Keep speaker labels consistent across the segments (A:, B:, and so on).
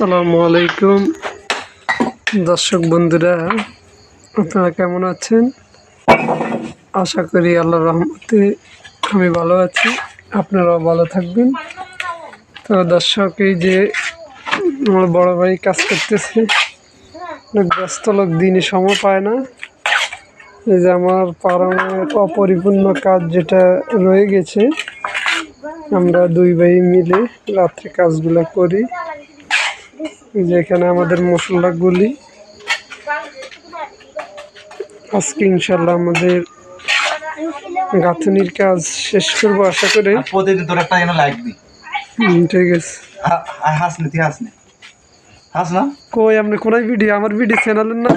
A: আসসালামু আলাইকুম। দর্শক বন্ধুরা, আপনারা কেমন আছেন? আশা করি আল্লাহর রহমতে আমি ভালো আছি, আপনারাও ভালো থাকবেন। তো দর্শক, এই যে আমার বড় ভাই কাজ করতেছে, ব্যস্ত লোক দিনে সময় পায় না। এই যে আমার পাড়ানোর অপরিপূর্ণ কাজ যেটা রয়ে গেছে, আমরা দুই ভাই মিলে রাত্রে কাজগুলো করি। যেখানে আমাদের মশলাগুলি আজকে ইনশাল্লাহ আমাদের গাঁথনির কাজ শেষ করব আশা করে।
B: প্রতিদিন তোর একটা যেন লাইক দি
A: ঠিক আছে।
B: তুই হাস না
A: কই আপনি কোনায় ভিডিও আমার ভিডিও চ্যানেলের না?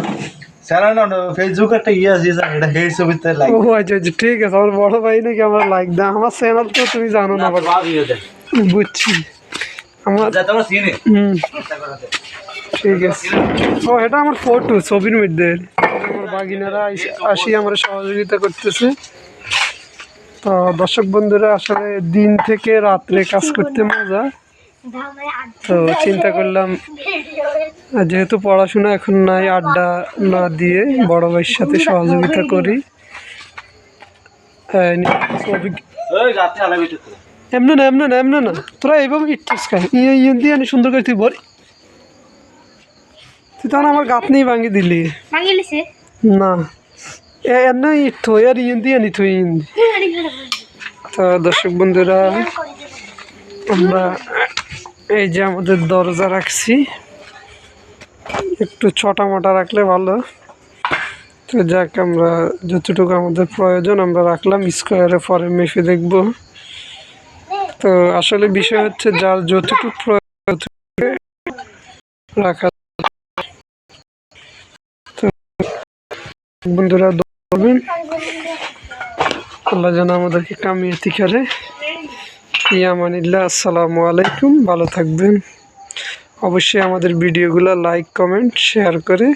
B: চ্যানেল না ফেসবুক একটা ইয়ে আছে যে এটা হেড ছবিতে লাইক
A: ও আচ্ছা আচ্ছা ঠিক আছে আমার বড় ভাই নাকি আমার লাইক দেয়। আমার চ্যানেল তো তুমি জানো না বুঝছি। আমার ঠিক আছে। ও এটা আমার ফটো ছবির মধ্যে। আমার বাগিনারা আসি আমার সহযোগিতা করতেছে। তো দর্শক বন্ধুরা আসলে দিন থেকে রাত্রে কাজ করতে মজা। তো চিন্তা করলাম যেহেতু পড়াশোনা এখন নাই আড্ডা না দিয়ে বড় ভাইয়ের সাথে সহযোগিতা করি। এই নে,
B: আলাবি
A: না এমনি না এমনি না। তোরা এইভাবে ইটছিস খাই ইয়ে ইয়ে দিয়ে আনি সুন্দর করে তুই বল তুই তখন আমার গাত নেই ভাঙি দিলি না। এ এমনি ইট থই আর ইয়ে দিয়ে আনি তুই তো দর্শক বন্ধুরা আমরা এই যে আমাদের দরজা রাখছি একটু ছটা মোটা রাখলে ভালো। তো যাক আমরা যতটুকু আমাদের প্রয়োজন আমরা রাখলাম স্কোয়ারে পরে মেপে দেখব। তো আসলে বিষয় হচ্ছে যার যতটুকু প্রয়োজন রাখা বন্ধুরা দোয়া করবেন। আল্লাহ যেন আমাদেরকে কামিয়াতি করে ইয়ামানিল্লাহ আসসালামু আলাইকুম। ভালো থাকবেন। অবশ্যই আমাদের ভিডিওগুলো লাইক কমেন্ট শেয়ার করে